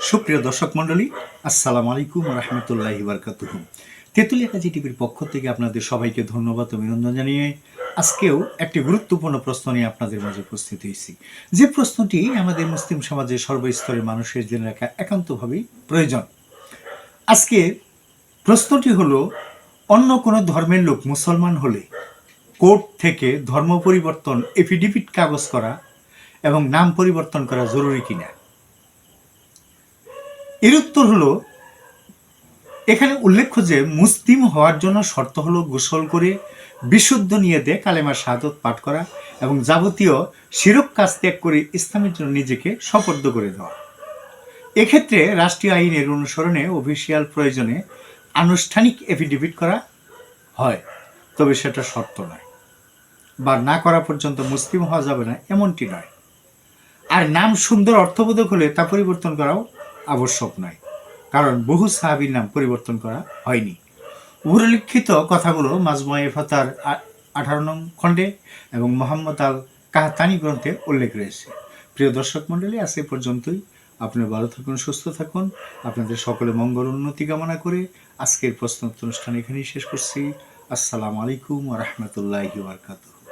সুপ্রিয় দর্শক মণ্ডলী, আসসালামু আলাইকুম রহমতুল্লাহি বারকাতুহুম তেঁতুলিয়া কাজী টিভির পক্ষ থেকে আপনাদের সবাইকে ধন্যবাদ অভিনন্দন জানিয়ে আজকেও একটি গুরুত্বপূর্ণ প্রশ্ন নিয়ে আপনাদের মাঝে উপস্থিত হয়েছি। যে প্রশ্নটি আমাদের মুসলিম সমাজের সর্বস্তরের মানুষের জেনে রাখা একান্তভাবেই প্রয়োজন। আজকে প্রশ্নটি হলো, অন্য কোনো ধর্মের লোক মুসলমান হলে কোর্ট থেকে ধর্ম পরিবর্তন এফিডেভিট কাগজ করা এবং নাম পরিবর্তন করা জরুরি কিনা? এর উত্তর হলো, এখানে উল্লেখ্য যে মুসলিম হওয়ার জন্য শর্ত হলো গোসল করে, বিশুদ্ধ নিয়ে নিয়তে কালেমা শাহাদত পাঠ করা এবং যাবতীয় শিরক কাজ ত্যাগ করে ইসলামের জন্য নিজেকে সপর্দ করে দেওয়া। এক্ষেত্রে রাষ্ট্রীয় আইনের অনুসরণে অফিসিয়াল প্রয়োজনে আনুষ্ঠানিক এফিডেভিট করা হয়, তবে সেটা শর্ত নয়। বা না করা পর্যন্ত মুসলিম হওয়া যাবে না, এমনটি নয়। আর নাম সুন্দর অর্থবোধক হলে তা পরিবর্তন করাও আবশ্যক নয় কারণ বহু সাহাবীর নাম পরিবর্তন করা হয়নি। উপরিলিখিত কথাগুলো মাজমুয়ে ফাতার আঠারো নং খণ্ডে এবং মোহাম্মদ আল কাহতানি গ্রন্থে উল্লেখ রয়েছে। প্রিয় দর্শক মণ্ডলী, আজ এ পর্যন্তই। আপনারা ভালো থাকুন, সুস্থ থাকুন। আপনাদের সকলে মঙ্গল উন্নতি কামনা করে আজকের প্রশ্নোত্তর অনুষ্ঠান এখানেই শেষ করছি। আসসালামু আলাইকুম রহমতুল্লাহি বারকাতুহ।